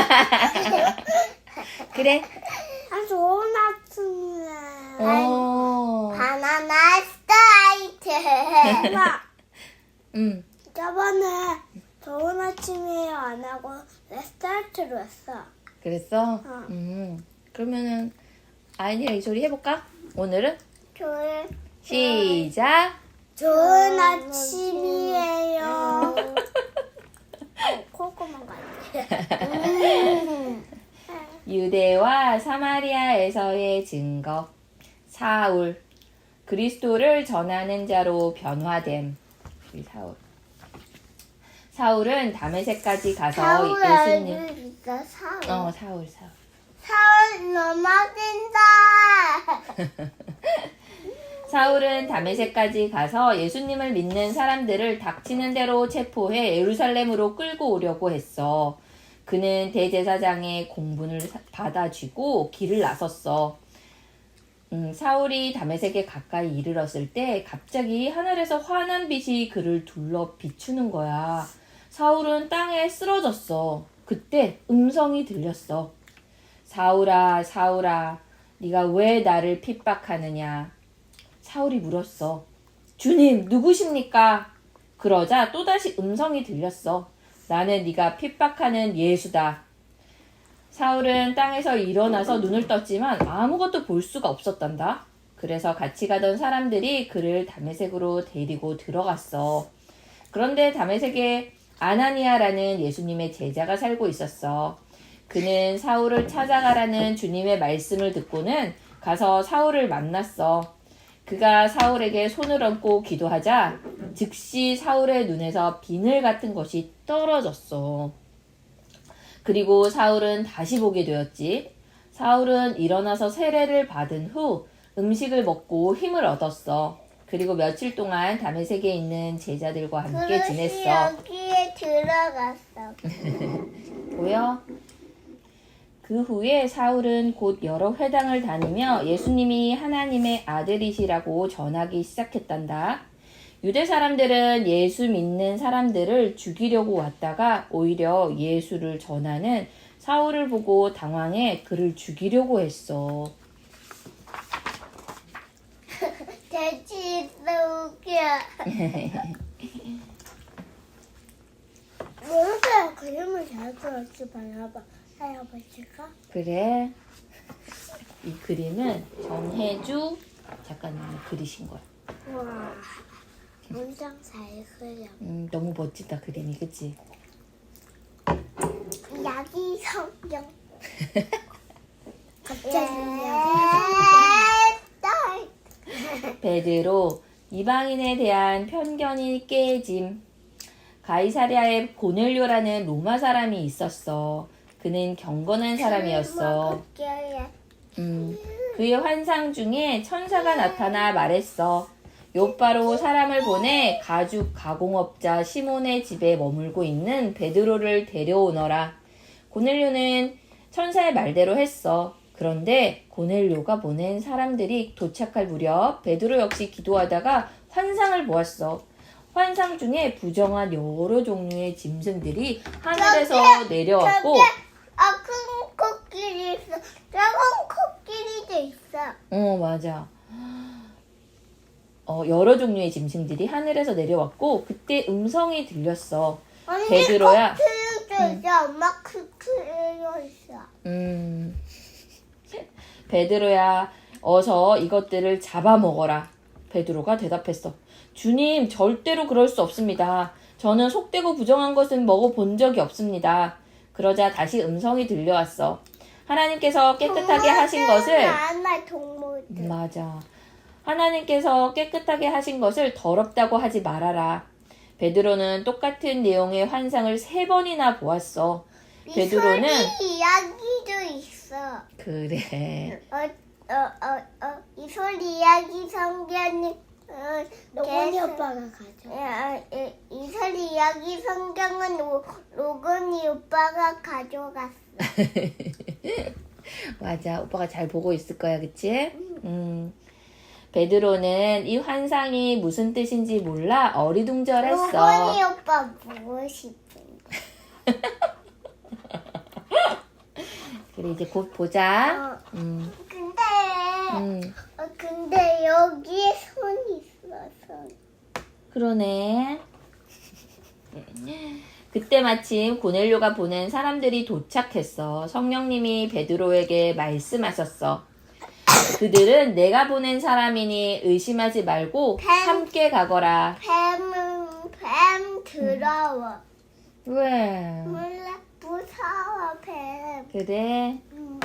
그래. 아, 좋은 아침이야. 어. 바나나. 엄마, 음. 저번에 좋은 아침이에요 안 하고 스타트로 했어. 그랬어? 어. 음. 그러면은 아이니랑 이 소리 해볼까? 오늘은 좋은 시작. 좋은 아침이에요. 어, 콧구멍 같아. 유대와 사마리아에서의 증거. 사울. 그리스도를 전하는 자로 변화됨. 이 사울. 사울은 다메섹까지 가서 예수님. 사울. 어, 사울, 사울. 사울 넘어진다. 사울은 다메섹까지 가서 예수님을 믿는 사람들을 닥치는 대로 체포해 예루살렘으로 끌고 오려고 했어. 그는 대제사장의 공분을 사- 받아쥐고 길을 나섰어. 음, 사울이 다메섹에 가까이 이르렀을 때 갑자기 하늘에서 환한 빛이 그를 둘러 비추는 거야. 사울은 땅에 쓰러졌어. 그때 음성이 들렸어. 사울아, 사울아, 네가 왜 나를 핍박하느냐? 사울이 물었어. 주님, 누구십니까? 그러자 또다시 음성이 들렸어. 나는 네가 핍박하는 예수다. 사울은 땅에서 일어나서 눈을 떴지만 아무것도 볼 수가 없었단다. 그래서 같이 가던 사람들이 그를 다메섹으로 데리고 들어갔어. 그런데 다메섹에 아나니아라는 예수님의 제자가 살고 있었어. 그는 사울을 찾아가라는 주님의 말씀을 듣고는 가서 사울을 만났어. 그가 사울에게 손을 얹고 기도하자 즉시 사울의 눈에서 비늘 같은 것이 떨어졌어. 그리고 사울은 다시 보게 되었지. 사울은 일어나서 세례를 받은 후 음식을 먹고 힘을 얻었어. 그리고 며칠 동안 다메섹에 있는 제자들과 함께 지냈어. 여기에 들어갔어. 보여? 그 후에 사울은 곧 여러 회당을 다니며 예수님이 하나님의 아들이시라고 전하기 시작했단다. 유대 사람들은 예수 믿는 사람들을 죽이려고 왔다가 오히려 예수를 전하는 사울을 보고 당황해 그를 죽이려고 했어. 있어 웃겨. 모르게 그림을 잘 그렸지 봐봐. 할아버지가. 그래. 이 그림은 정혜주 작가님이 그리신 거야. 와. 엄청 잘 그려. 음, 너무 멋지다 그림이, 그치? 야기 성경. 갑자기 야기 성경. 베드로 이방인에 대한 편견이 깨짐. 가이사랴에 고넬료라는 로마 사람이 있었어. 그는 경건한 사람이었어. 음, 그의 환상 중에 천사가 나타나 말했어. 요바로 사람을 보내 가죽 가공업자 시몬의 집에 머물고 있는 베드로를 데려오너라. 고넬료는 천사의 말대로 했어. 그런데 고넬료가 보낸 사람들이 도착할 무렵 베드로 역시 기도하다가 환상을 보았어. 환상 중에 부정한 여러 종류의 짐승들이 하늘에서 내려왔고, 아, 큰 코끼리 있어. 작은 코끼리도 있어. 어, 맞아. 어, 여러 종류의 짐승들이 하늘에서 내려왔고, 그때 음성이 들렸어. 언니 베드로야. 있어. 엄마 있어. 음, 베드로야, 어서 이것들을 잡아먹어라. 베드로가 대답했어. 주님, 절대로 그럴 수 없습니다. 저는 속되고 부정한 것은 먹어본 적이 없습니다. 그러자 다시 음성이 들려왔어. 하나님께서 깨끗하게 하신 것을. 맞아. 하나님께서 깨끗하게 하신 것을 더럽다고 하지 말아라. 베드로는 똑같은 내용의 환상을 세 번이나 보았어. 베드로는 이야기도 있어. 그래. 어, 어, 어, 어, 이 소리 이야기 성경이 어, 로건이 오빠가 가져. 이 소리 이야기 성경은 로, 로건이 오빠가 가져갔어. 맞아. 오빠가 잘 보고 있을 거야, 그치? 음. 베드로는 이 환상이 무슨 뜻인지 몰라 어리둥절했어. 로건이 오빠 보고 싶은데. 그래 이제 곧 보자. 어. 음, 근데 음, 어, 근데 여기에 손이 있어서 그러네. 그때 마침 고넬료가 보낸 사람들이 도착했어. 성령님이 베드로에게 말씀하셨어. 그들은 내가 보낸 사람이니 의심하지 말고 함께 가거라. 뱀은 뱀 더러워. 왜? 몰라 무서워 뱀. 그래? 음.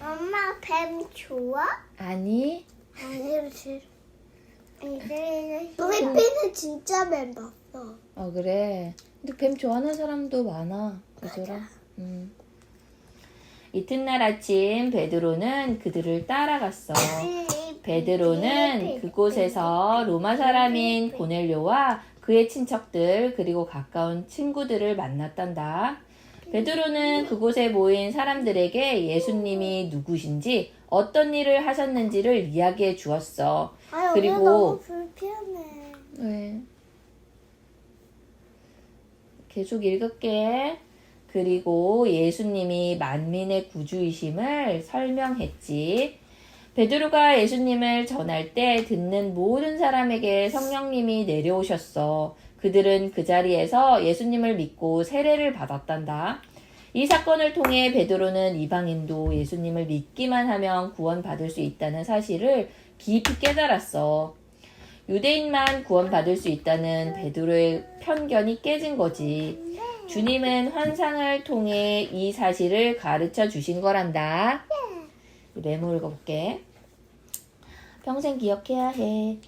엄마 뱀 좋아? 아니? 아니요 싫어. 필리핀은 진짜 뱀 봤어. 어 그래. 근데 뱀 좋아하는 사람도 많아. 그저라. 음. 이튿날 아침 베드로는 그들을 따라갔어. 베드로는 그곳에서 로마 사람인 고넬료와 그의 친척들 그리고 가까운 친구들을 만났단다. 베드로는 그곳에 모인 사람들에게 예수님이 누구신지 어떤 일을 하셨는지를 이야기해 주었어. 아유, 그리고- 그리고 너무 불편해. 왜? 계속 읽을게. 그리고 예수님이 만민의 구주이심을 설명했지. 베드로가 예수님을 전할 때 듣는 모든 사람에게 성령님이 내려오셨어. 그들은 그 자리에서 예수님을 믿고 세례를 받았단다. 이 사건을 통해 베드로는 이방인도 예수님을 믿기만 하면 구원받을 수 있다는 사실을 깊이 깨달았어. 유대인만 구원받을 수 있다는 베드로의 편견이 깨진 거지. 주님은 환상을 통해 이 사실을 가르쳐 주신 거란다. 메모 읽어볼게. 평생 기억해야 해.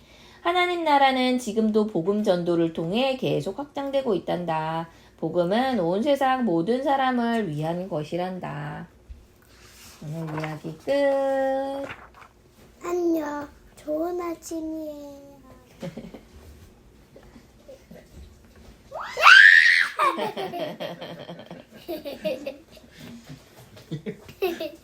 하나님 나라는 지금도 복음 전도를 통해 계속 확장되고 있단다. 복음은 온 세상 모든 사람을 위한 것이란다. 오늘 이야기 끝. 안녕. 좋은 아침이에요. Yeah.